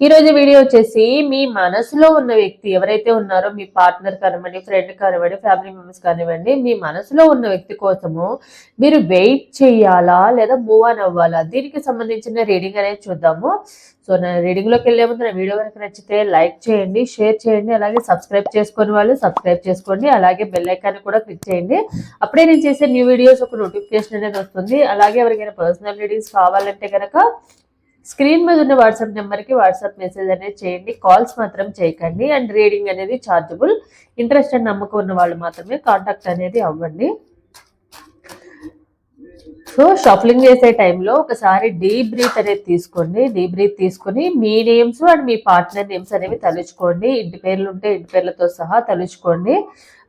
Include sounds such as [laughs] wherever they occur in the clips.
ఈ రోజు వీడియో వచ్చేసి మీ మనసులో ఉన్న వ్యక్తి ఎవరైతే ఉన్నారో మీ పార్ట్నర్ కానివ్వండి ఫ్రెండ్ కానివ్వండి ఫ్యామిలీ మెంబర్స్ కానివ్వండి మీ మనసులో ఉన్న వ్యక్తి కోసము మీరు వెయిట్ చేయాలా లేదా మూవ్ ఆన్ అవ్వాలా? దీనికి సంబంధించిన రీడింగ్ అనేది చూద్దాము. సో నా రీడింగ్లోకి వెళ్ళే ముందు నా వీడియో కనుక నచ్చితే లైక్ చేయండి షేర్ చేయండి అలాగే సబ్స్క్రైబ్ చేసుకుని వాళ్ళు సబ్స్క్రైబ్ చేసుకోండి అలాగే బెల్ ఐకాన్ కూడా క్లిక్ చేయండి. అప్పుడే నేను చేసే న్యూ వీడియోస్ ఒక నోటిఫికేషన్ అనేది వస్తుంది. అలాగే ఎవరికైనా పర్సనల్ రీడింగ్స్ కావాలంటే కనుక స్క్రీన్ మీద ఉన్న వాట్సాప్ నెంబర్కి వాట్సాప్ మెసేజ్ అనేది చేయండి. కాల్స్ మాత్రం చేయకండి. అండ్ రీడింగ్ అనేది ఛార్జబుల్ ఇంట్రెస్ట్ అండ్ నమ్మకం ఉన్న వాళ్ళు మాత్రమే కాంటాక్ట్ అనేది అవ్వండి. సో షఫలింగ్ చేసే టైంలో ఒకసారి డీప్ బ్రీత్ అనేది తీసుకోండి. డీప్ బ్రీత్ తీసుకొని మీ నేమ్స్ అండ్ మీ పార్ట్నర్ నేమ్స్ అనేవి తలుచుకోండి. ఇంటి పేర్లు ఉంటే ఇంటి పేర్లతో సహా తలుచుకోండి.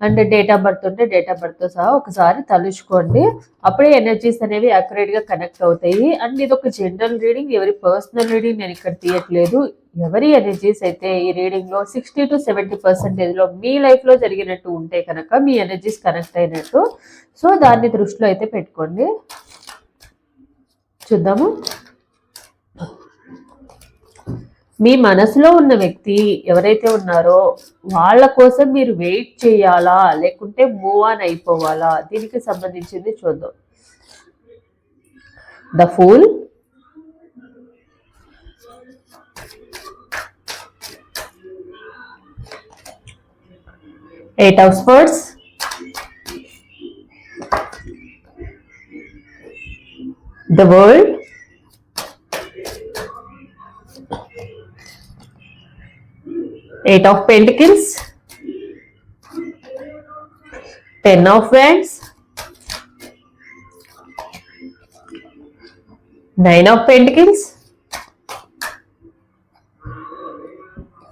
అండ్ డేట్ ఆఫ్ బర్త్ ఉంటే డేట్ ఆఫ్ బర్త్తో సహా ఒకసారి తలుచుకోండి. అప్పుడే ఎనర్జీస్ అనేవి అక్యురేట్గా కనెక్ట్ అవుతాయి. అండ్ ఇది ఒక జనరల్ రీడింగ్ ఎవరి పర్సనల్ రీడింగ్ నేను ఇక్కడ తీయట్లేదు. ఎవరి ఎనర్జీస్ అయితే ఈ రీడింగ్లో సిక్స్టీ టు సెవెంటీ పర్సెంటేజ్లో మీ లైఫ్లో జరిగినట్టు ఉంటే కనుక మీ ఎనర్జీస్ కనెక్ట్ అయినట్టు. సో దాన్ని దృష్టిలో అయితే పెట్టుకోండి. చూద్దాము. మీ మనసులో ఉన్న వ్యక్తి ఎవరైతే ఉన్నారో వాళ్ళ కోసం మీరు వెయిట్ చేయాలా? లేకుంటే మూవ్ ఆన్ అయిపోవాలా? దీనికి సంబంధించింది చూద్దాం. The fool eight of swords. The world. Eight of pentacles. Ten of wands. Nine of pentacles.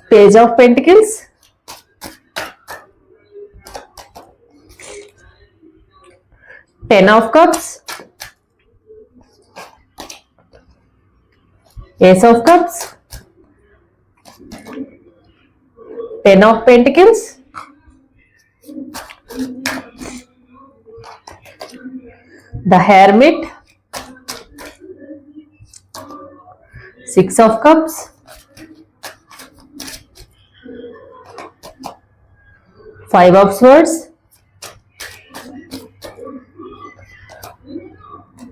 Page of pentacles. Ten of cups Ace of Cups, Ten of Pentacles, the Hermit, Six of Cups, Five of Swords,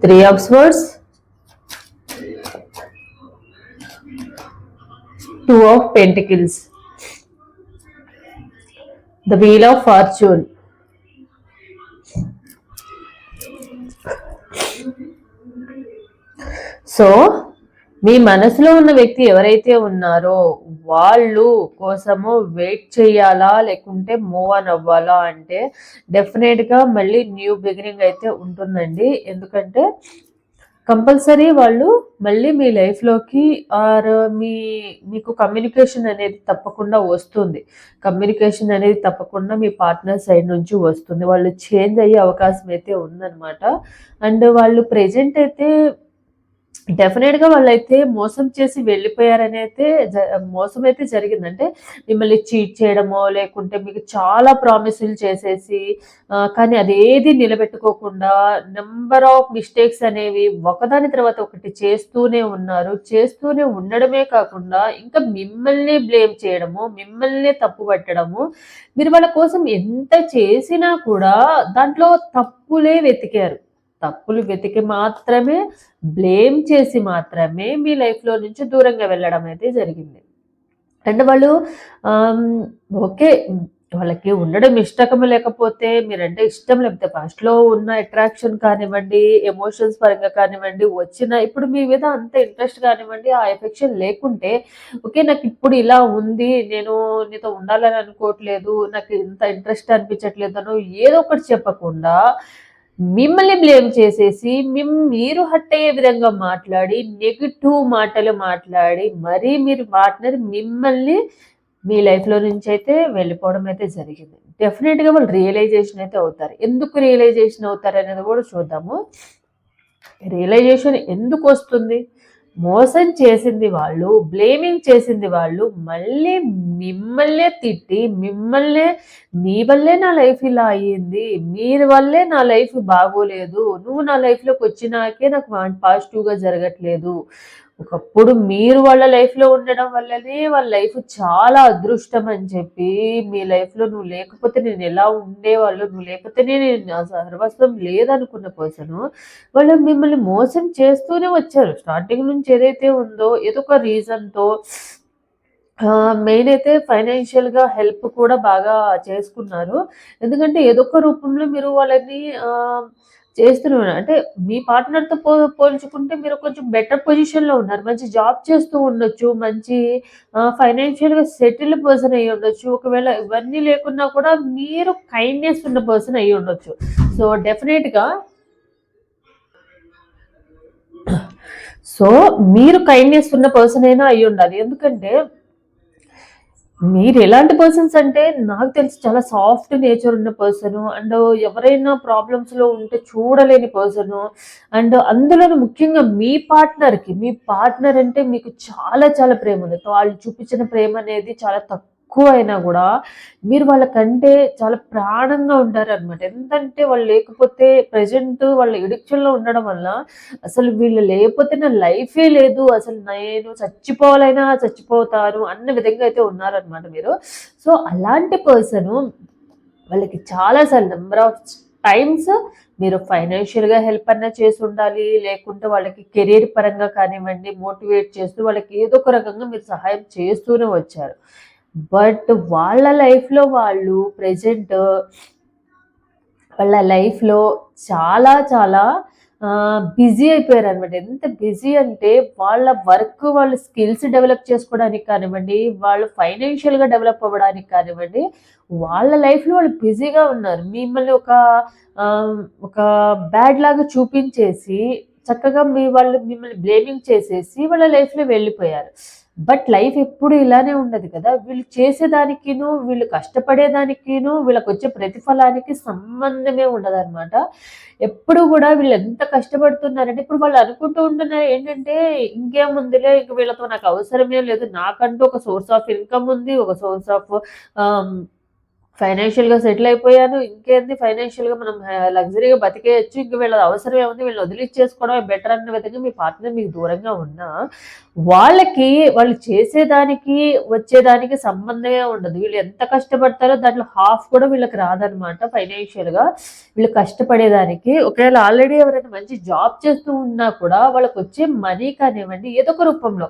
Three of Swords, two of pentacles the wheel of fortune so మీ మనసులో ఉన్న వ్యక్తి ఎవరైతే ఉన్నారో వాళ్ళు కోసము wait చేయాలా? లేకుంటే move on అవ్వాలా? అంటే డెఫినెట్గా మళ్ళీ న్యూ బిగినింగ్ అయితే ఉంటుందండి. ఎందుకంటే కంపల్సరీ వాళ్ళు మళ్ళీ మీ లైఫ్లోకి ఆర్ మీ మీకు కమ్యూనికేషన్ అనేది తప్పకుండా వస్తుంది. కమ్యూనికేషన్ అనేది తప్పకుండా మీ పార్ట్నర్ సైడ్ నుంచి వస్తుంది. వాళ్ళు చేంజ్ అయ్యే అవకాశం అయితే ఉందన్నమాట. అండ్ వాళ్ళు ప్రజెంట్ అయితే డెఫినెట్గా వాళ్ళైతే మోసం చేసి వెళ్ళిపోయారని అయితే మోసం అయితే జరిగిందంటే మిమ్మల్ని చీట్ చేయడమో లేకుంటే మీకు చాలా ప్రామిసులు చేసేసి కానీ అదేది నిలబెట్టుకోకుండా నెంబర్ ఆఫ్ మిస్టేక్స్ అనేవి ఒకదాని తర్వాత ఒకటి చేస్తూనే ఉన్నారు. చేస్తూనే ఉండడమే కాకుండా ఇంకా మిమ్మల్ని బ్లేమ్ చేయడము మిమ్మల్ని తప్పు పట్టడము మీరు వాళ్ళ కోసం ఎంత చేసినా కూడా దాంట్లో తప్పులే వెతికారు. తప్పులు వెతికి మాత్రమే బ్లేమ్ చేసి మాత్రమే మీ లైఫ్లో నుంచి దూరంగా వెళ్ళడం అయితే జరిగింది. అండ్ వాళ్ళు ఓకే వాళ్ళకి ఉండడం ఇష్టకం లేకపోతే మీరంటే ఇష్టం లేకపోతే ఫస్ట్లో ఉన్న అట్రాక్షన్ కానివ్వండి ఎమోషన్స్ పరంగా కానివ్వండి వచ్చిన ఇప్పుడు మీ మీద అంత ఇంట్రెస్ట్ కానివ్వండి ఆ ఎఫెక్షన్ లేకుంటే ఓకే నాకు ఇప్పుడు ఇలా ఉంది నేను నీతో ఉండాలని అనుకోవట్లేదు నాకు ఇంత ఇంట్రెస్ట్ అనిపించట్లేదు ఏదో ఒకటి చెప్పకుండా మిమ్మల్ని బ్లేమ్ చేసేసి మిమ్ మీరు హట్ అయ్యే విధంగా మాట్లాడి నెగిటివ్ మాటలు మాట్లాడి మరీ మీరు పార్ట్నర్ మిమ్మల్ని మీ లైఫ్లో నుంచి అయితే వెళ్ళిపోవడం అయితే జరిగింది. డెఫినెట్గా వాళ్ళు రియలైజేషన్ అయితే అవుతారు. ఎందుకు రియలైజేషన్ అవుతారు అనేది కూడా చూద్దాము. రియలైజేషన్ ఎందుకు వస్తుంది? మోసం చేసింది వాళ్ళు బ్లేమింగ్ చేసింది వాళ్ళు మళ్ళీ మిమ్మల్నే తిట్టి మిమ్మల్నే నీ వల్లే నా లైఫ్ ఇలా అయ్యింది మీరు వల్లే నా లైఫ్ బాగోలేదు నువ్వు నా లైఫ్లోకి వచ్చినాకే నాకు పాజిటివ్గా జరగట్లేదు ఒకప్పుడు మీరు వాళ్ళ లైఫ్లో ఉండడం వల్లనే వాళ్ళ లైఫ్ చాలా అదృష్టం అని చెప్పి మీ లైఫ్లో నువ్వు లేకపోతే నేను ఎలా ఉండేవాళ్ళు నువ్వు లేకపోతేనే నేను సర్వస్వం లేదనుకున్న పర్సన్ వాళ్ళు మిమ్మల్ని మోసం చేస్తూనే వచ్చారు. స్టార్టింగ్ నుంచి ఏదైతే ఉందో ఏదో ఒక రీజన్తో మెయిన్ అయితే ఫైనాన్షియల్గా హెల్ప్ కూడా బాగా చేసుకున్నారు. ఎందుకంటే ఏదో ఒక రూపంలో మీరు వాళ్ళని చేస్తున్నారు. అంటే మీ పార్ట్నర్తో పో పోల్చుకుంటే మీరు కొంచెం బెటర్ పొజిషన్లో ఉన్నారు. మంచి జాబ్ చేస్తూ ఉండొచ్చు. మంచి ఫైనాన్షియల్గా సెటిల్ పర్సన్ అయ్యి ఉండొచ్చు. ఒకవేళ ఇవన్నీ లేకున్నా కూడా మీరు కైండ్నెస్ ఉన్న పర్సన్ అయ్యి ఉండొచ్చు. సో డెఫినెట్గా సో మీరు కైండ్నెస్ ఉన్న పర్సన్ అయినా అయ్యి ఉండాలి. ఎందుకంటే మీరు ఎలాంటి పర్సన్స్ అంటే నాకు తెలిసి చాలా సాఫ్ట్ నేచర్ ఉన్న పర్సన్ అండ్ ఎవరైనా ప్రాబ్లమ్స్లో ఉంటే చూడలేని పర్సన్ అండ్ అందులో ముఖ్యంగా మీ పార్ట్నర్కి మీ పార్ట్నర్ అంటే మీకు చాలా చాలా ప్రేమ ఉంది. వాళ్ళు చూపించిన ప్రేమ అనేది చాలా తక్కువ. ఎక్కువ అయినా కూడా మీరు వాళ్ళకంటే చాలా ప్రాణంగా ఉంటారు అనమాట ఎంతంటే వాళ్ళు లేకపోతే ప్రజెంట్ వాళ్ళ ఎడిక్షన్లో ఉండడం వల్ల అసలు వీళ్ళు లేకపోతే నా లైఫే లేదు. అసలు నేను చచ్చిపోవాలైనా చచ్చిపోతాను అన్న విధంగా అయితే ఉన్నారనమాట మీరు. సో అలాంటి పర్సన్ వాళ్ళకి చాలాసార్లు నెంబర్ ఆఫ్ టైమ్స్ మీరు ఫైనాన్షియల్గా హెల్ప్ అన్నా చేసి ఉండాలి. లేకుంటే వాళ్ళకి కెరీర్ పరంగా కానివ్వండి మోటివేట్ చేస్తూ వాళ్ళకి ఏదో ఒక రకంగా మీరు సహాయం చేస్తూనే వచ్చారు. బట్ వాళ్ళ లైఫ్లో వాళ్ళు ప్రజెంట్ వాళ్ళ లైఫ్లో చాలా చాలా బిజీ అయిపోయారు అనమాట ఎంత బిజీ అంటే వాళ్ళ వర్క్ వాళ్ళ స్కిల్స్ డెవలప్ చేసుకోవడానికి కానివ్వండి వాళ్ళు ఫైనాన్షియల్గా డెవలప్ అవ్వడానికి కానివ్వండి వాళ్ళ లైఫ్లో వాళ్ళు బిజీగా ఉన్నారు. మిమ్మల్ని ఒక ఒక బ్యాడ్ లాగా చూపించేసి చక్కగా మీ వాళ్ళు మిమ్మల్ని బ్లేమింగ్ చేసేసి వాళ్ళ లైఫ్లో వెళ్ళిపోయారు. బట్ లైఫ్ ఎప్పుడు ఇలానే ఉండదు కదా. వీళ్ళు చేసేదానికిను వీళ్ళు కష్టపడేదానికిను వీళ్ళకి వచ్చే ప్రతిఫలానికి సంబంధమే ఉండదన్నమాట. ఎప్పుడు కూడా వీళ్ళు ఎంత కష్టపడుతున్నారంటే ఇప్పుడు వాళ్ళు అనుకుంటూ ఉంటున్నారు ఏంటంటే ఇంకేముందిలే ఇంక వీళ్ళతో నాకు అవసరమే లేదు. నాకంటూ ఒక సోర్స్ ఆఫ్ ఇన్కమ్ ఉంది ఒక సోర్స్ ఆఫ్ ఫైనాన్షియల్గా సెటిల్ అయిపోయాను. ఇంకేంది? ఫైనాన్షియల్గా మనం లగ్జరీగా బతికేయచ్చు. ఇంక వీళ్ళ అవసరం ఏముంది? వీళ్ళు వదిలిచ్చేసుకోవడం బెటర్ అన్న విధంగా మీ పార్ట్నర్ మీకు దూరంగా ఉన్నా వాళ్ళకి వాళ్ళు చేసేదానికి వచ్చేదానికి సంబంధమే ఉండదు. వీళ్ళు ఎంత కష్టపడతారో దాంట్లో హాఫ్ కూడా వీళ్ళకి రాదనమాట ఫైనాన్షియల్గా వీళ్ళు కష్టపడేదానికి. ఒకవేళ ఆల్రెడీ ఎవరైనా మంచి జాబ్ చేస్తూ ఉన్నా కూడా వాళ్ళకి వచ్చే మనీ కానివ్వండి ఏదో ఒక రూపంలో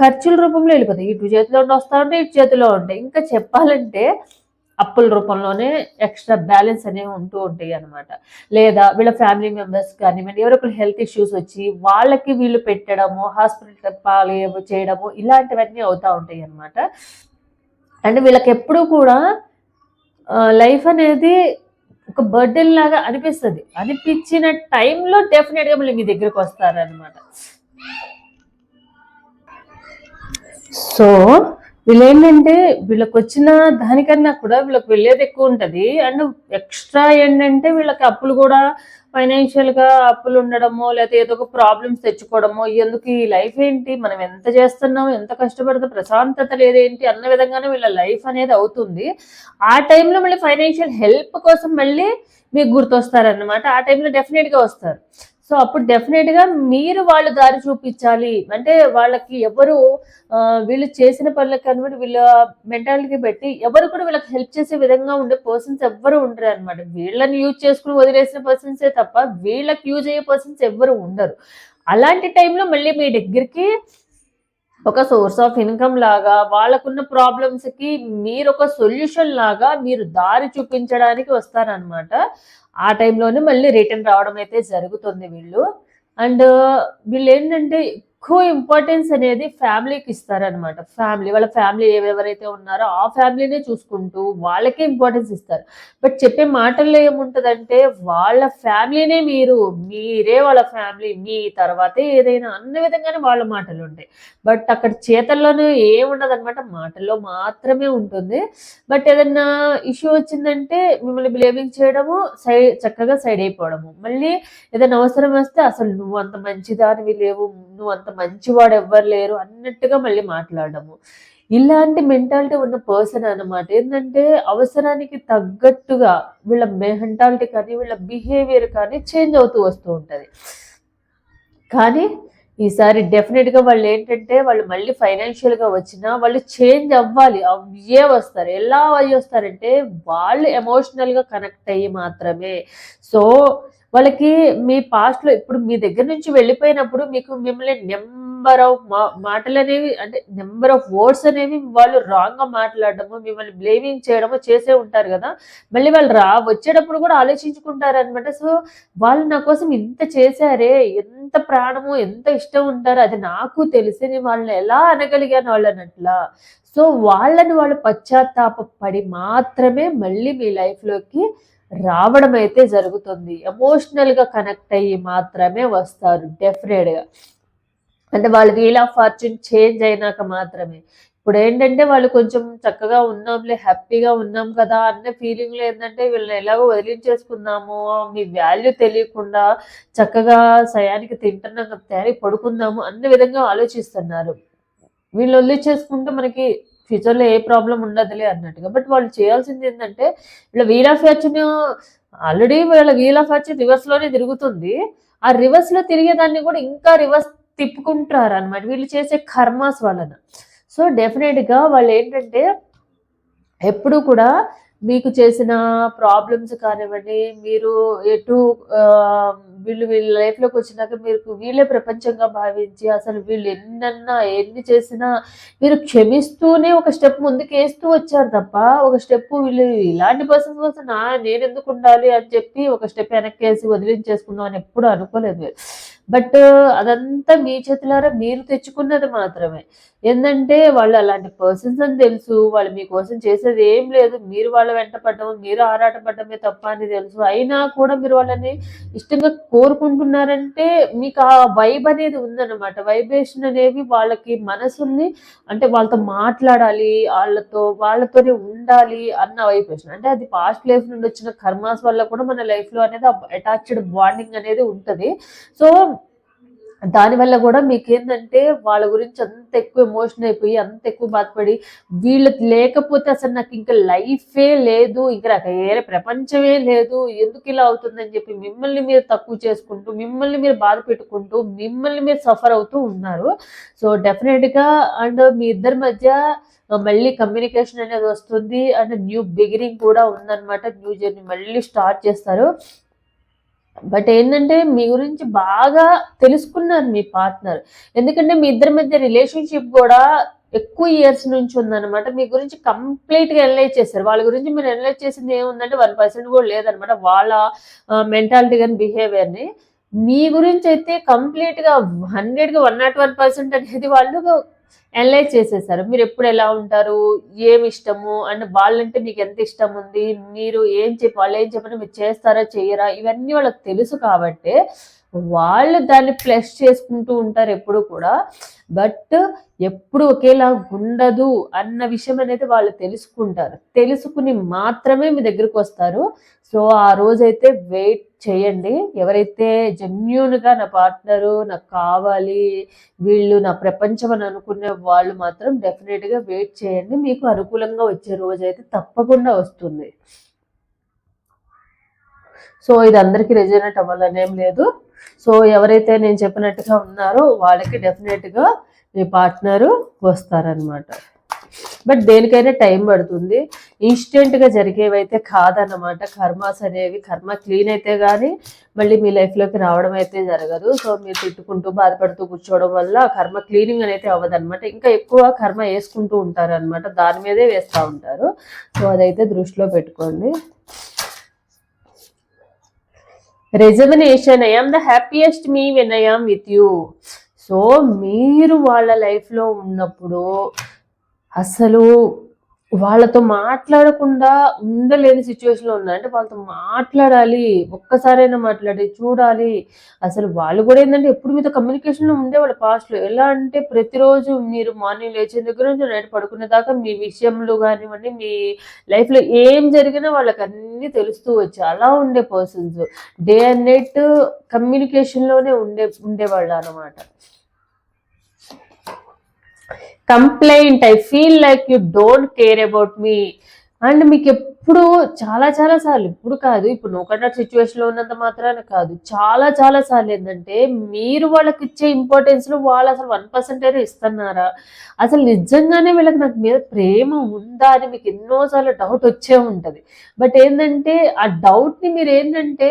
ఖర్చుల రూపంలో వెళ్ళిపోతాయి. ఇటు చేతిలో వస్తా ఉంటే ఇటు చేతిలో ఉంటాయి ఇంకా చెప్పాలంటే అప్పుల రూపంలోనే ఎక్స్ట్రా బ్యాలెన్స్ అనేవి ఉంటూ ఉంటాయి అనమాట లేదా వీళ్ళ ఫ్యామిలీ మెంబర్స్ కానివ్వండి ఎవరొకరు హెల్త్ ఇష్యూస్ వచ్చి వాళ్ళకి వీళ్ళు పెట్టడము హాస్పిటల్ పాలు చేయడము ఇలాంటివన్నీ అవుతూ ఉంటాయి అనమాట అండ్ వీళ్ళకి ఎప్పుడూ కూడా లైఫ్ అనేది ఒక బర్డెన్ లాగా అనిపిస్తుంది. అనిపించిన టైంలో డెఫినెట్గా మళ్ళీ మీ దగ్గరకు వస్తారనమాట సో వీళ్ళు ఏంటంటే వీళ్ళకి వచ్చిన దానికన్నా కూడా వీళ్ళకి వెళ్ళేది ఎక్కువ ఉంటుంది. అండ్ ఎక్స్ట్రా ఏంటంటే వీళ్ళకి అప్పులు కూడా ఫైనాన్షియల్గా అప్పులు ఉండడమో లేకపోతే ఏదో ఒక ప్రాబ్లమ్స్ తెచ్చుకోవడమో ఎందుకు ఈ లైఫ్ ఏంటి మనం ఎంత చేస్తున్నాం ఎంత కష్టపడితే ప్రశాంతత లేదేంటి అన్న విధంగానే వీళ్ళ లైఫ్ అనేది అవుతుంది. ఆ టైంలో మళ్ళీ ఫైనాన్షియల్ హెల్ప్ కోసం మళ్ళీ మీకు గుర్తొస్తారనమాట ఆ టైంలో డెఫినెట్గా వస్తారు. సో అప్పుడు డెఫినెట్గా మీరు వాళ్ళు దారి చూపించాలి. అంటే వాళ్ళకి ఎవరు వీళ్ళు చేసిన పనులకు కనబడి వీళ్ళ మెంటాలిటీ పెట్టి ఎవరు కూడా వీళ్ళకి హెల్ప్ చేసే విధంగా ఉండే పర్సన్స్ ఎవ్వరు ఉండరు అనమాట వీళ్ళని యూజ్ చేసుకుని వదిలేసిన పర్సన్సే తప్ప వీళ్ళకి యూజ్ అయ్యే పర్సన్స్ ఎవ్వరు ఉండరు. అలాంటి టైంలో మళ్ళీ మీ దగ్గరికి ఒక సోర్స్ ఆఫ్ ఇన్కమ్ లాగా వాళ్ళకున్న ప్రాబ్లమ్స్కి మీరు ఒక సొల్యూషన్ లాగా మీరు దారి చూపించడానికి వస్తారనమాట ఆ టైంలోనే మళ్ళీ రిటర్న్ రావడం అయితే జరుగుతుంది వీళ్ళు. అండ్ వీళ్ళు ఏంటంటే ఎక్కువ ఇంపార్టెన్స్ అనేది ఫ్యామిలీకి ఇస్తారనమాట ఫ్యామిలీ వాళ్ళ ఫ్యామిలీ ఎవరెవరైతే ఉన్నారో ఆ ఫ్యామిలీనే చూసుకుంటూ వాళ్ళకే ఇంపార్టెన్స్ ఇస్తారు. బట్ చెప్పే మాటల్లో ఏముంటుందంటే వాళ్ళ ఫ్యామిలీనే మీరు మీరే వాళ్ళ ఫ్యామిలీ మీ తర్వాతే ఏదైనా అన్న విధంగానే వాళ్ళ మాటలు ఉంటాయి బట్ అక్కడ చేతల్లోనే ఏముండదనమాట మాటల్లో మాత్రమే ఉంటుంది. బట్ ఏదన్నా ఇష్యూ వచ్చిందంటే మిమ్మల్ని బ్లేమింగ్ చేయడము సైడ్ చక్కగా సైడ్ అయిపోవడము. మళ్ళీ ఏదైనా అవసరం వస్తే అసలు నువ్వు అంత మంచిదానివి లేవు నువ్వు అంత అంత మంచివాడు ఎవ్వరు లేరు అన్నట్టుగా మళ్ళీ మాట్లాడము. ఇలాంటి మెంటాలిటీ ఉన్న పర్సన్ అన్నమాట. ఏంటంటే అవసరానికి తగ్గట్టుగా వీళ్ళ మెంటాలిటీ కానీ వీళ్ళ బిహేవియర్ కానీ చేంజ్ అవుతూ వస్తూ ఉంటుంది. కానీ ఈసారి డెఫినెట్గా వాళ్ళు ఏంటంటే వాళ్ళు మళ్ళీ ఫైనాన్షియల్గా వచ్చినా వాళ్ళు చేంజ్ అవ్వాలి. అవ్వే వస్తారు. ఎలా అయ్యి వస్తారంటే వాళ్ళు ఎమోషనల్గా కనెక్ట్ అయ్యి మాత్రమే. సో వాళ్ళకి మీ పాస్ట్లో ఇప్పుడు మీ దగ్గర నుంచి వెళ్ళిపోయినప్పుడు మీకు మిమ్మల్ని నెంబర్ ఆఫ్ మా మాటలు అనేవి అంటే నెంబర్ ఆఫ్ వర్డ్స్ అనేవి వాళ్ళు రాంగ్గా మాట్లాడడము మిమ్మల్ని బ్లేమింగ్ చేయడము చేసే ఉంటారు కదా. మళ్ళీ వాళ్ళు రా వచ్చేటప్పుడు కూడా ఆలోచించుకుంటారు అనమాట సో వాళ్ళు నా కోసం ఇంత చేశారే ఎంత ప్రాణము ఎంత ఇష్టం ఉంటారు అది నాకు తెలిసి నేను వాళ్ళని ఎలా అనగలిగాను వాళ్ళనట్లా సో వాళ్ళని వాళ్ళు పశ్చాత్తాపడి మాత్రమే మళ్ళీ మీ లైఫ్లోకి రావడం అయితే జరుగుతుంది ఎమోషనల్గా కనెక్ట్ అయ్యి మాత్రమే వస్తారు డెఫినెట్గా అంటే వాళ్ళ వీల్ ఆఫ్ ఫార్చ్యూన్ చేంజ్ అయినాక మాత్రమే. ఇప్పుడు ఏంటంటే వాళ్ళు కొంచెం చక్కగా ఉన్నాంలే హ్యాపీగా ఉన్నాం కదా అన్న ఫీలింగ్లో ఏంటంటే వీళ్ళని ఎలాగో వదిలించేసుకుందాము మీ వాల్యూ తెలియకుండా చక్కగా సయానికి తింటున్నాం కదా తయారీ పడుకుందాము అన్న విధంగా ఆలోచిస్తున్నారు. వీళ్ళు వదిలించేసుకుంటే మనకి ఫ్యూచర్లో ఏ ప్రాబ్లం ఉండదులే అన్నట్టుగా. బట్ వాళ్ళు చేయాల్సింది ఏంటంటే ఇలా వీల్ ఆఫ్ ఫార్చ్యూన్ ఆల్రెడీ వీళ్ళ వీల్ ఆఫ్ ఫార్చ్యూన్ రివర్స్లోనే తిరుగుతుంది. ఆ రివర్స్లో తిరిగేదాన్ని కూడా ఇంకా రివర్స్ తిప్పుకుంటారు అనమాట వీళ్ళు చేసే కర్మాస్ వలన. సో డెఫినెట్గా వాళ్ళు ఏంటంటే ఎప్పుడు కూడా మీకు చేసిన ప్రాబ్లమ్స్ కానివ్వండి మీరు ఎటు వీళ్ళు వీళ్ళ లైఫ్లోకి వచ్చినాక మీరు వీళ్ళే ప్రపంచంగా భావించి అసలు వీళ్ళు ఎన్నన్నా ఎన్ని చేసినా మీరు క్షమిస్తూనే ఒక స్టెప్ ముందుకు వేస్తూ వచ్చారు తప్ప ఒక స్టెప్ వీళ్ళు ఇలాంటి పర్సన్స్ కోసం నా నేను ఎందుకు ఉండాలి అని చెప్పి ఒక స్టెప్ వెనక్కి వేసి వదిలించేసుకుందాం అని ఎప్పుడు అనుకోలేదు. మీరు బట్ అదంతా మీ చేతులారా మీరు తెచ్చుకున్నది మాత్రమే. ఏంటంటే వాళ్ళు అలాంటి పర్సన్స్ అని తెలుసు వాళ్ళు మీకోసం చేసేది ఏం లేదు. మీరు వాళ్ళ వెంట పడ్డము మీరు ఆరాట పడ్డమే తప్ప అని తెలుసు. అయినా కూడా మీరు వాళ్ళని ఇష్టంగా కోరుకుంటున్నారంటే మీకు ఆ వైబ్ అనేది ఉందన్నమాట. వైబ్రేషన్ అనేవి వాళ్ళకి మనసుని అంటే వాళ్ళతో మాట్లాడాలి వాళ్ళతో వాళ్ళతోనే ఉండాలి అన్న వైబ్రేషన్ అంటే అది పాస్ట్ లైఫ్ నుండి వచ్చిన కర్మాస్ వల్ల కూడా మన లైఫ్లో అనేది అటాచ్డ్ బాండింగ్ అనేది ఉంటుంది. సో దానివల్ల కూడా మీకు ఏంటంటే వాళ్ళ గురించి అంత ఎక్కువ ఎమోషన్ అయిపోయి అంత ఎక్కువ బాధపడి వీళ్ళకి లేకపోతే అసలు నాకు ఇంకా లైఫే లేదు ఇంకా నాకు వేరే ప్రపంచమే లేదు ఎందుకు ఇలా అవుతుందని చెప్పి మిమ్మల్ని మీరు తక్కువ చేసుకుంటూ మిమ్మల్ని మీరు బాధ పెట్టుకుంటూ మిమ్మల్ని మీరు సఫర్ అవుతూ ఉన్నారు. సో డెఫినెట్గా అండ్ మీ ఇద్దరి మధ్య మళ్ళీ కమ్యూనికేషన్ అనేది వస్తుంది. అండ్ న్యూ బిగినింగ్ కూడా ఉందన్నమాట. న్యూ జర్నీ మళ్ళీ స్టార్ట్ చేస్తారు. బట్ ఏంటంటే మీ గురించి బాగా తెలుసుకున్నారు మీ పార్ట్నర్. ఎందుకంటే మీ ఇద్దరి మధ్య రిలేషన్షిప్ కూడా ఎక్కువ ఇయర్స్ నుంచి ఉందన్నమాట. మీ గురించి కంప్లీట్గా అనలైజ్ చేశారు. వాళ్ళ గురించి మీరు అనలైజ్ చేసింది ఏముందంటే వన్ పర్సెంట్ కూడా లేదనమాట వాళ్ళ మెంటాలిటీ కానీ బిహేవియర్ని. మీ గురించి అయితే కంప్లీట్గా హండ్రెడ్గా వన్ నాట్ వన్ పర్సెంట్ అనేది వాళ్ళు అనలైజ్ చేసేసారు. మీరు ఎప్పుడు ఎలా ఉంటారు? ఏమి ఇష్టము? అండ్ వాళ్ళంటే మీకు ఎంత ఇష్టం ఉంది? మీరు ఏం చెప్పి వాళ్ళు ఏం చెప్పినా మీరు చేస్తారా చేయరా ఇవన్నీ వాళ్ళకి తెలుసు కాబట్టి వాళ్ళు దాన్ని ప్లస్ చేసుకుంటూ ఉంటారు ఎప్పుడు కూడా. బట్ ఎప్పుడు ఒకేలా ఉండదు అన్న విషయం అనేది వాళ్ళు తెలుసుకుంటారు. తెలుసుకుని మాత్రమే మీ దగ్గరకు వస్తారు. సో ఆ రోజైతే వెయిట్ చేయండి. ఎవరైతే జెన్యున్గా నా పార్ట్నరు నాకు కావాలి వీళ్ళు నా ప్రపంచం అని అనుకునే వాళ్ళు మాత్రం డెఫినెట్గా వెయిట్ చేయండి. మీకు అనుకూలంగా వచ్చే రోజైతే తప్పకుండా వస్తుంది. సో ఇది అందరికీ రెజనేట్ అవ్వాలనేం లేదు. సో ఎవరైతే నేను చెప్పినట్టుగా ఉన్నారో వాళ్ళకి డెఫినెట్గా మీ పార్ట్నరు వస్తారనమాట బట్ దేనికైనా టైం పడుతుంది. ఇన్స్టెంట్గా జరిగేవైతే కాదన్నమాట. కర్మాస్ అనేవి కర్మ క్లీన్ అయితే కానీ మళ్ళీ మీ లైఫ్లోకి రావడం అయితే జరగదు. సో మీరు తిట్టుకుంటూ బాధపడుతూ కూర్చోవడం వల్ల కర్మ క్లీనింగ్ అనేది అవ్వదన్నమాట. ఇంకా ఎక్కువ కర్మ వేసుకుంటూ ఉంటారన్నమాట. దాని మీదే వేస్తూ ఉంటారు. సో అదైతే దృష్టిలో పెట్టుకోండి. Rejuvenation I am the happiest me when I am with you so మీరు వాళ్ళ లైఫ్లో ఉన్నప్పుడు అసలు వాళ్ళతో మాట్లాడకుండా ఉండలేని సిచ్యువేషన్లో ఉన్నా. అంటే వాళ్ళతో మాట్లాడాలి ఒక్కసారైనా మాట్లాడి చూడాలి. అసలు వాళ్ళు కూడా ఏంటంటే ఎప్పుడు మీతో కమ్యూనికేషన్లో ఉండేవాళ్ళు పాస్ట్లో ఎలా అంటే ప్రతిరోజు మీరు మార్నింగ్ లేచిన దగ్గర నుంచి నైట్ పడుకునే దాకా మీ విషయంలో కానివ్వండి మీ లైఫ్లో ఏం జరిగినా వాళ్ళకి అన్నీ తెలుస్తూ వచ్చి అలా ఉండే పర్సన్స్ డే అండ్ నైట్ కమ్యూనికేషన్లోనే ఉండే ఉండేవాళ్ళు అనమాట complaint I feel like you don't care about me and మీకు ఇప్పుడు చాలా చాలా సార్లు ఇప్పుడు కాదు ఇప్పుడు నో కంటాక్ట్ సిచ్యువేషన్లో ఉన్నంత మాత్రాన కాదు. చాలా చాలా సార్లు ఏంటంటే మీరు వాళ్ళకి ఇచ్చే ఇంపార్టెన్స్లో వాళ్ళు అసలు వన్ పర్సెంట్ అయినా ఇస్తున్నారా? అసలు నిజంగానే వీళ్ళకి నాకు మీద ప్రేమ ఉందా అని మీకు ఎన్నోసార్లు డౌట్ వచ్చే ఉంటది. బట్ ఏంటంటే ఆ డౌట్ని మీరు ఏంటంటే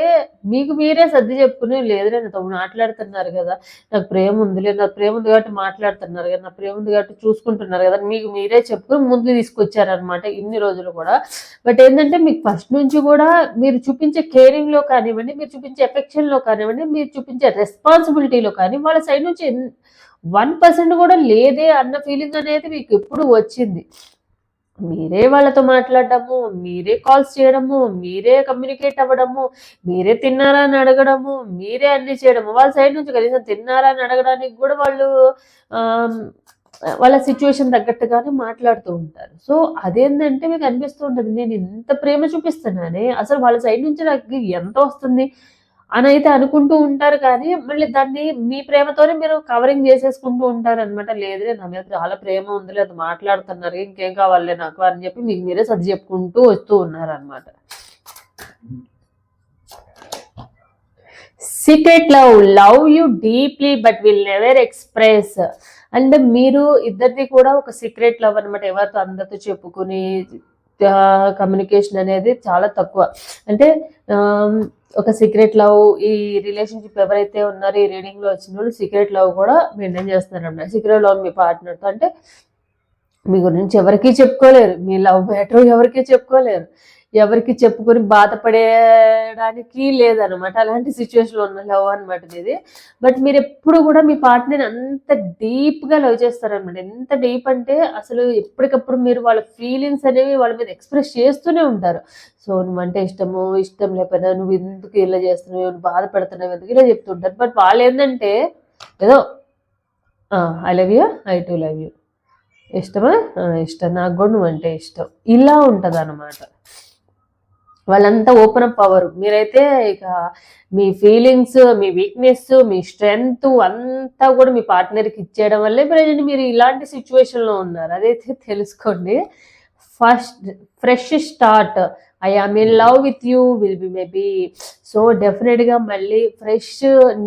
మీకు మీరే సర్ది చెప్పుకుని లేదులే నాతో మాట్లాడుతున్నారు కదా నాకు ప్రేమ ఉంది లేదు నాకు ప్రేమ ఉంది కాబట్టి మాట్లాడుతున్నారు కదా నా ప్రేమ ఉంది కాబట్టి చూసుకుంటున్నారు కదా మీకు మీరే చెప్పుకుని ముందు తీసుకొచ్చారనమాట ఇన్ని రోజులు కూడా. బట్ ఏంటంటే మీకు ఫస్ట్ నుంచి కూడా మీరు చూపించే కేరింగ్లో కానివ్వండి మీరు చూపించే ఎఫెక్షన్లో కానివ్వండి మీరు చూపించే రెస్పాన్సిబిలిటీలో కానీ వాళ్ళ సైడ్ నుంచి వన్ పర్సెంట్ కూడా లేదే అన్న ఫీలింగ్ అనేది మీకు ఎప్పుడు వచ్చింది. మీరే వాళ్ళతో మాట్లాడడము మీరే కాల్స్ చేయడము మీరే కమ్యూనికేట్ అవ్వడము మీరే తిన్నారా అని అడగడము మీరే అన్ని చేయడము. వాళ్ళ సైడ్ నుంచి కనీసం తిన్నారా అని అడగడానికి కూడా వాళ్ళు వాళ్ళ సిచ్యువేషన్ తగ్గట్టుగానే మాట్లాడుతూ ఉంటారు. సో అదేంటంటే మీకు అనిపిస్తూ ఉంటుంది నేను ఇంత ప్రేమ చూపిస్తున్నానే అసలు వాళ్ళ సైడ్ నుంచి నాకు ఎంత వస్తుంది అని అయితే అనుకుంటూ ఉంటారు కానీ మళ్ళీ దాన్ని మీ ప్రేమతోనే మీరు కవరింగ్ చేసేసుకుంటూ ఉంటారు అనమాట లేదులే నా మీద చాలా ప్రేమ ఉంది లేదు మాట్లాడుతున్నారు ఇంకేం కావాలే నాకు అని చెప్పి మీకు మీరే సర్ది చెప్పుకుంటూ వస్తూ ఉన్నారు అనమాట secret love love you deeply but will never express అంటే మీరు ఇద్దరిది కూడా ఒక సీక్రెట్ లవ్ అనమాట ఎవరితో అందరితో చెప్పుకుని కమ్యూనికేషన్ అనేది చాలా తక్కువ. అంటే ఒక సీక్రెట్ లవ్ ఈ రిలేషన్షిప్ ఎవరైతే ఉన్నారో ఈ రీడింగ్లో వచ్చిన వాళ్ళు సీక్రెట్ లవ్ కూడా మెయింటైన్ చేస్తారన్నమాట. సీక్రెట్ లవ్ మీ పార్ట్నర్తో. అంటే మీ గురించి ఎవరికీ చెప్పుకోలేరు. మీ లవ్ మ్యాటర్ ఎవరికీ చెప్పుకోలేరు. ఎవరికి చెప్పుకొని బాధపడేయడానికి లేదనమాట అలాంటి సిచ్యువేషన్ ఉన్న లవ్ అనమాట ఇది. బట్ మీరు ఎప్పుడు కూడా మీ పార్ట్నర్ అంత డీప్గా లవ్ చేస్తారనమాట ఎంత డీప్ అంటే అసలు ఎప్పటికప్పుడు మీరు వాళ్ళ ఫీలింగ్స్ అనేవి వాళ్ళ మీద ఎక్స్ప్రెస్ చేస్తూనే ఉంటారు. సో నువ్వంటే ఇష్టము ఇష్టం లేకపోయినా నువ్వు ఎందుకు ఇలా చేస్తున్నావు నువ్వు బాధపడుతున్నావు ఎందుకు ఇలా చెప్తుంటారు. బట్ వాళ్ళు ఏంటంటే ఏదో I love you I too love you ఇష్టమా? ఇష్టం. నాకు కూడా నువ్వంటే ఇష్టం. ఇలా ఉంటుంది అనమాట వాళ్ళంతా ఓపెన్ అప్ అవ్వరు. మీరైతే ఇక మీ ఫీలింగ్స్ మీ వీక్నెస్ మీ స్ట్రెంగ్త్ అంతా కూడా మీ పార్ట్నర్కి ఇచ్చేయడం వల్లే ప్రజెంట్ మీరు ఇలాంటి సిచ్యువేషన్లో ఉన్నారు. అదైతే [laughs] తెలుసుకోండి. First fresh start I am in love with you will be maybe so డెఫినెట్గా మళ్ళీ ఫ్రెష్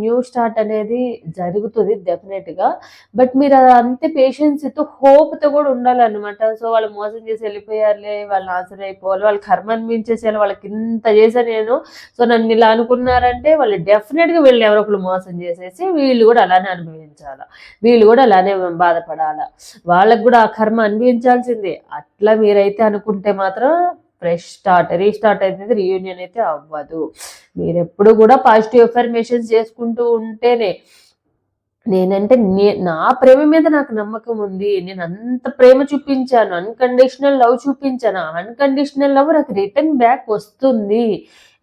న్యూ స్టార్ట్ అనేది జరుగుతుంది డెఫినెట్గా. బట్ మీరు అది అంతే పేషెన్స్తో హోప్తో కూడా ఉండాలన్నమాట. సో వాళ్ళు మోసం చేసి వెళ్ళిపోయారులే వాళ్ళు ఆన్సర్ అయిపోవాలి వాళ్ళు కర్మ అనిపించేసేయాలి వాళ్ళకి ఇంత చేశాను నేను. సో నన్ను ఇలా అనుకున్నారంటే వాళ్ళు డెఫినెట్గా వెళ్ళి వీళ్ళు ఎవరో ఒకరు మోసం చేసేసి వీళ్ళు కూడా అలానే అనుభవించాలి. వీళ్ళు కూడా అలానే బాధపడాలి. వాళ్ళకి కూడా ఆ కర్మ అనిపించాల్సిందే. అట్లా మీరైతే అనుకుంటే మాత్రం ఫ్రెష్ స్టార్ట్ రీస్టార్ట్ అయితే రీయూనియన్ అయితే అవ్వదు. మీరు ఎప్పుడు కూడా పాజిటివ్ ఎఫర్మేషన్స్ చేసుకుంటూ ఉంటేనే నేనంటే నే నా ప్రేమ మీద నాకు నమ్మకం ఉంది. నేను అంత ప్రేమ చూపించాను. అన్కండిషనల్ లవ్ చూపించాను. అన్కండిషనల్ లవ్ నాకు రిటర్న్ బ్యాక్ వస్తుంది.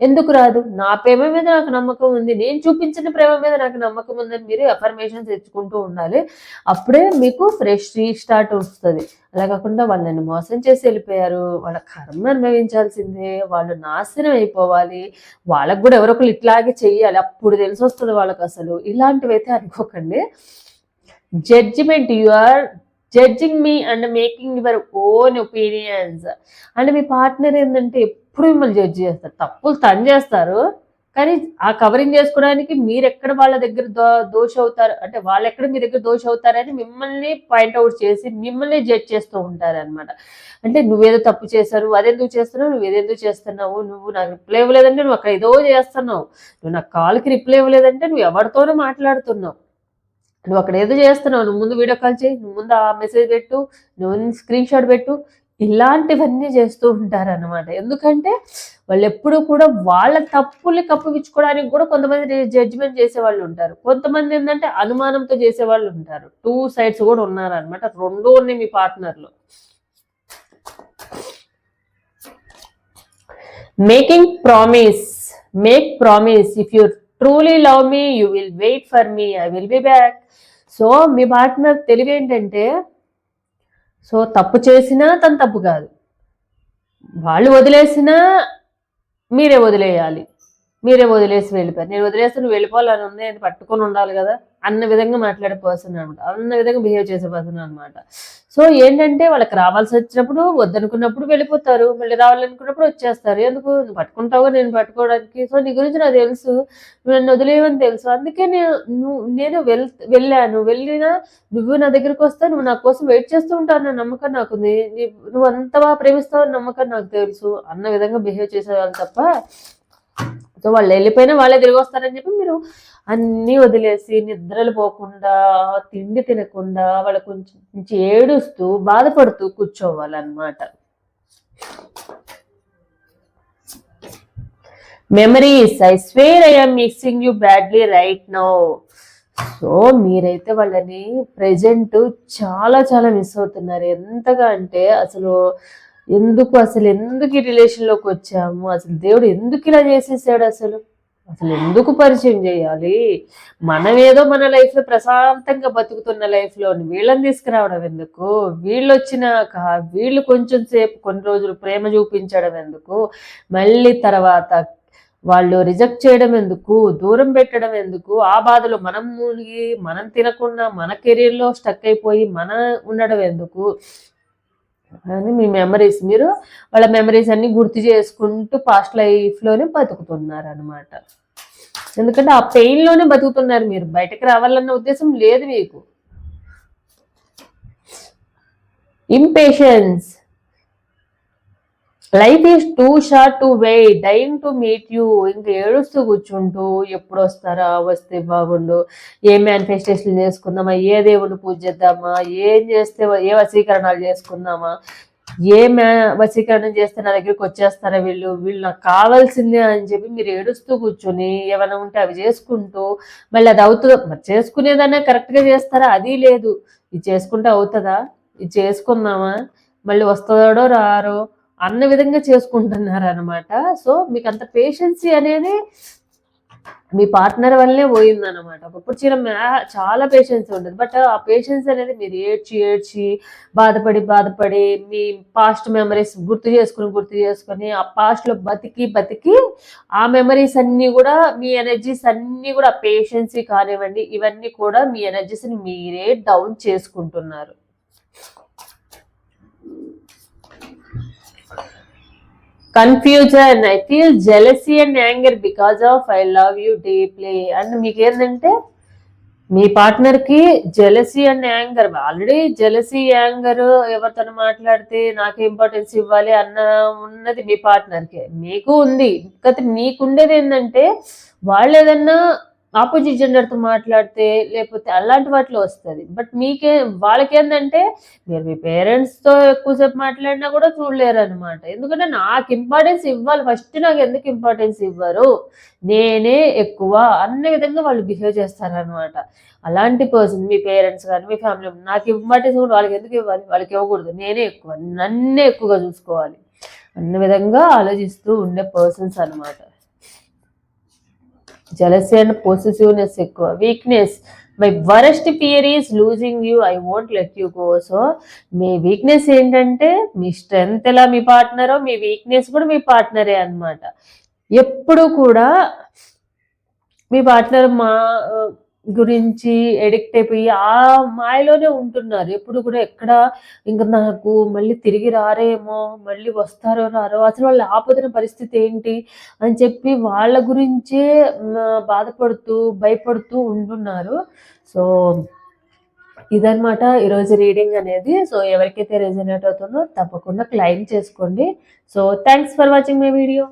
ఎందుకు రాదు? నా ప్రేమ మీద నాకు నమ్మకం ఉంది. నేను చూపించిన ప్రేమ మీద నాకు నమ్మకం ఉందని మీరు అఫర్మేషన్స్ తెచ్చుకుంటూ ఉండాలి. అప్పుడే మీకు ఫ్రెష్ రీస్టార్ట్ వస్తుంది. అలా కాకుండా వాళ్ళని మోసం చేసి వెళ్ళిపోయారు. వాళ్ళ కర్మ అనుభవించాల్సిందే. వాళ్ళు నాశనం అయిపోవాలి. వాళ్ళకు కూడా ఎవరొకరు ఇట్లాగే చెయ్యాలి. అప్పుడు తెలిసి వస్తుంది వాళ్ళకి అసలు. ఇలాంటివి అయితే అనుకోకండి. Judgement you are judging me and making your own opinions and me partner ఏంటంటే ఎప్పుడు మిమ్మల్ని జడ్జ్ చేస్తారు? తప్పులు తను చేస్తారు. కానీ ఆ కవరింగ్ చేసుకోవడానికి మీరు ఎక్కడ వాళ్ళ దగ్గర దో దోష అవుతారు అంటే వాళ్ళు ఎక్కడ మీ దగ్గర దోష అవుతారని మిమ్మల్ని పాయింట్అవుట్ చేసి మిమ్మల్ని జడ్జ్ చేస్తూ ఉంటారు అనమాట అంటే నువ్వేదో తప్పు చేశారు అదెందుకు చేస్తున్నావు? నువ్వు ఏదెందుకు చేస్తున్నావు? నువ్వు నాకు రిప్లై ఇవ్వలేదంటే నువ్వు అక్కడ ఏదో చేస్తున్నావు. నువ్వు నాకు కాల్కి రిప్లై ఇవ్వలేదంటే నువ్వు ఎవరితోనో మాట్లాడుతున్నావు. నువ్వు అక్కడ ఏదో చేస్తున్నావు. నువ్వు ముందు వీడియో కాల్ చేయి నువ్వు ముందు ఆ మెసేజ్ పెట్టు నువ్వు స్క్రీన్ షాట్ పెట్టు. ఇలాంటివన్నీ చేస్తూ ఉంటారు అనమాట ఎందుకంటే వాళ్ళు ఎప్పుడు కూడా వాళ్ళ తప్పుల్ని కప్పిపుచ్చుకోవడానికి కూడా కొంతమంది జడ్జిమెంట్ చేసే వాళ్ళు ఉంటారు. కొంతమంది ఏంటంటే అనుమానంతో చేసే వాళ్ళు ఉంటారు. టూ సైడ్స్ కూడా ఉన్నారు అనమాట రెండు ఉన్నాయి మీ పార్ట్నర్లో making promise make promise if you truly love me you will wait for me I will be back so me partner తెలివి ఏంటంటే సో తప్పు చేసినా తను తప్పు కాదు. వాళ్ళు వదిలేసినా మీరే వదిలేయాలి. మీరే వదిలేసి వెళ్ళిపోయారు. నేను వదిలేస్తే నువ్వు వెళ్ళిపోవాలని ఉంది నేను పట్టుకొని ఉండాలి కదా. అన్న విధంగా మాట్లాడే పర్సన్ అనమాట. అన్న విధంగా బిహేవ్ చేసే పర్సన్ అనమాట. సో ఏంటంటే వాళ్ళకి రావాల్సి వచ్చినప్పుడు వద్దనుకున్నప్పుడు వెళ్ళిపోతారు. మళ్ళీ రావాలనుకున్నప్పుడు వచ్చేస్తారు. ఎందుకు? నువ్వు పట్టుకుంటావు? నేను పట్టుకోవడానికి. సో నీ గురించి నాకు తెలుసు. నువ్వు నన్ను వదిలేవని తెలుసు. అందుకే నేను నువ్వు నేను వెళ్ వెళ్ళాను. వెళ్ళినా నువ్వు నా దగ్గరికి వస్తే నువ్వు నా కోసం వెయిట్ చేస్తూ ఉంటావు నా నమ్మకం నాకుంది నీ- నువ్వు అంత బాగా ప్రేమిస్తావు అన్న నమ్మకం నాకు తెలుసు. అన్న విధంగా బిహేవ్ చేసేవాళ్ళు తప్ప సో వాళ్ళు వెళ్ళిపోయినా వాళ్ళే తిరిగి వస్తారని చెప్పి మీరు అన్నీ వదిలేసి నిద్రలు పోకుండా తిండి తినకుండా వాళ్ళ కొంచెం ఏడుస్తూ బాధపడుతూ కూర్చోవాలన్నమాట. Memories I swear I'm missing you badly right now so మీరైతే వాళ్ళని ప్రెజెంట్ చాలా చాలా మిస్ అవుతున్నారు. ఎంతగా అంటే అసలు ఎందుకు అసలు ఎందుకు ఈ రిలేషన్లోకి వచ్చాము? అసలు దేవుడు ఎందుకు ఇలా చేసేసాడు అసలు? అసలు ఎందుకు పరిచయం చేయాలి? మనం ఏదో మన లైఫ్లో ప్రశాంతంగా బతుకుతున్న లైఫ్లో వీళ్ళని తీసుకురావడం ఎందుకు? వీళ్ళు వచ్చినాక వీళ్ళు కొంచెం సేపు కొన్ని రోజులు ప్రేమ చూపించడం ఎందుకు? మళ్ళీ తర్వాత వాళ్ళు రిజెక్ట్ చేయడం ఎందుకు? దూరం పెట్టడం ఎందుకు? ఆ బాధలో మనం మునిగి మనం తినకుండా మన కెరీర్లో స్టక్ అయిపోయి మన ఉండడం ఎందుకు? అని మీ మెమరీస్ మీరు వాళ్ళ మెమరీస్ అన్ని గుర్తు చేసుకుంటూ పాస్ట్ లైఫ్లోనే బతుకుతున్నారు అనమాట ఎందుకంటే ఆ పెయిన్లోనే బతుకుతున్నారు మీరు. బయటకు రావాలన్న ఉద్దేశం లేదు మీకు. Impatience life is too short to wait dying to meet you. ఇంకా ఏడుస్తూ కూర్చుంటూ ఎప్పుడు వస్తారా వస్తే బాగుండు. ఏ మేనిఫెస్టేషన్ చేసుకుందామా ఏ దేవుని పూజ చేద్దామా ఏం చేస్తే ఏ వశీకరణాలు చేసుకుందామా ఏ మే వశీకరణం చేస్తే నా దగ్గరికి వచ్చేస్తారా వీళ్ళు? వీళ్ళు నాకు కావాల్సిందే అని చెప్పి మీరు ఏడుస్తూ కూర్చొని ఏమైనా ఉంటే అవి చేసుకుంటూ మళ్ళీ అది అవుతుందో? మరి చేసుకునేదన్నా కరెక్ట్గా చేస్తారా? అది లేదు. ఇది చేసుకుంటే అవుతుందా? ఇది చేసుకుందామా? మళ్ళీ వస్తుందో రారో? అన్న విధంగా చేసుకుంటున్నారు అనమాట సో మీకు అంత పేషెన్సీ అనేది మీ పార్ట్నర్ వల్లనే పోయిందనమాట ఒకప్పుడు చీర చాలా పేషెన్స్ ఉండదు బట్ ఆ పేషెన్స్ అనేది మీరు ఏడ్చి ఏడ్చి బాధపడి బాధపడి మీ పాస్ట్ మెమరీస్ గుర్తు చేసుకుని గుర్తు చేసుకొని ఆ పాస్ట్లో బతికి బతికి ఆ మెమరీస్ అన్నీ కూడా మీ ఎనర్జీస్ అన్నీ కూడా పేషెన్సీ కానివ్వండి ఇవన్నీ కూడా మీ ఎనర్జీస్ని మీరే డౌన్ చేసుకుంటున్నారు. Confusion I feel jealousy and anger because of I love you deeply and మీకు ఏంటంటే మీ పార్ట్నర్కి jealousy and anger already jealousy anger ఎవరితో మాట్లాడితే నాకు ఇంపార్టెన్స్ ఇవ్వాలి అన్న ఉన్నది మీ పార్ట్నర్కి. మీకు ఉంది. కాకపోతే మీకుండేది ఏంటంటే వాళ్ళు ఏదన్నా ఆపోజిట్ జెండర్తో మాట్లాడితే లేకపోతే అలాంటి వాటిలో వస్తుంది. బట్ మీకే వాళ్ళకేందంటే మీరు మీ పేరెంట్స్తో ఎక్కువసేపు మాట్లాడినా కూడా చూడలేరు అనమాట ఎందుకంటే నాకు ఇంపార్టెన్స్ ఇవ్వాలి. ఫస్ట్ నాకు ఎందుకు ఇంపార్టెన్స్ ఇవ్వరు? నేనే ఎక్కువ అన్న విధంగా వాళ్ళు బిహేవ్ చేస్తారనమాట అలాంటి పర్సన్ మీ పేరెంట్స్ కానీ మీ ఫ్యామిలీ నాకు ఇంపార్టెన్స్ కూడా వాళ్ళకి ఎందుకు ఇవ్వాలి? వాళ్ళకి ఇవ్వకూడదు. నేనే ఎక్కువ నన్నే ఎక్కువగా చూసుకోవాలి. అన్న విధంగా ఆలోచిస్తూ ఉండే పర్సన్స్ అనమాట జలసీ అండ్ పొసెసివ్నెస్ ఎక్కువ. Weakness my worst fear is losing you I won't let you go so me weakness ఏంటంటే మీ స్ట్రెంగ్త్ ఎలా మీ పార్ట్నరో మీ వీక్నెస్ కూడా మీ పార్ట్నరే అనమాట ఎప్పుడు కూడా మీ పార్ట్నర్ మా గురించి ఎడిక్ట్ అయిపోయి ఆ మాయలోనే ఉంటున్నారు. ఎప్పుడు కూడా ఎక్కడ ఇంకా నాకు మళ్ళీ తిరిగి రారేమో మళ్ళీ వస్తారో రారో అసలు వాళ్ళు ఆపదిన పరిస్థితి ఏంటి అని చెప్పి వాళ్ళ గురించే బాధపడుతూ భయపడుతూ ఉంటున్నారు. సో ఇదనమాట ఈరోజు రీడింగ్ అనేది. సో ఎవరికైతే రెజనేట్ అవుతుందో తప్పకుండా క్లైమ్ చేసుకోండి. So thanks for watching my video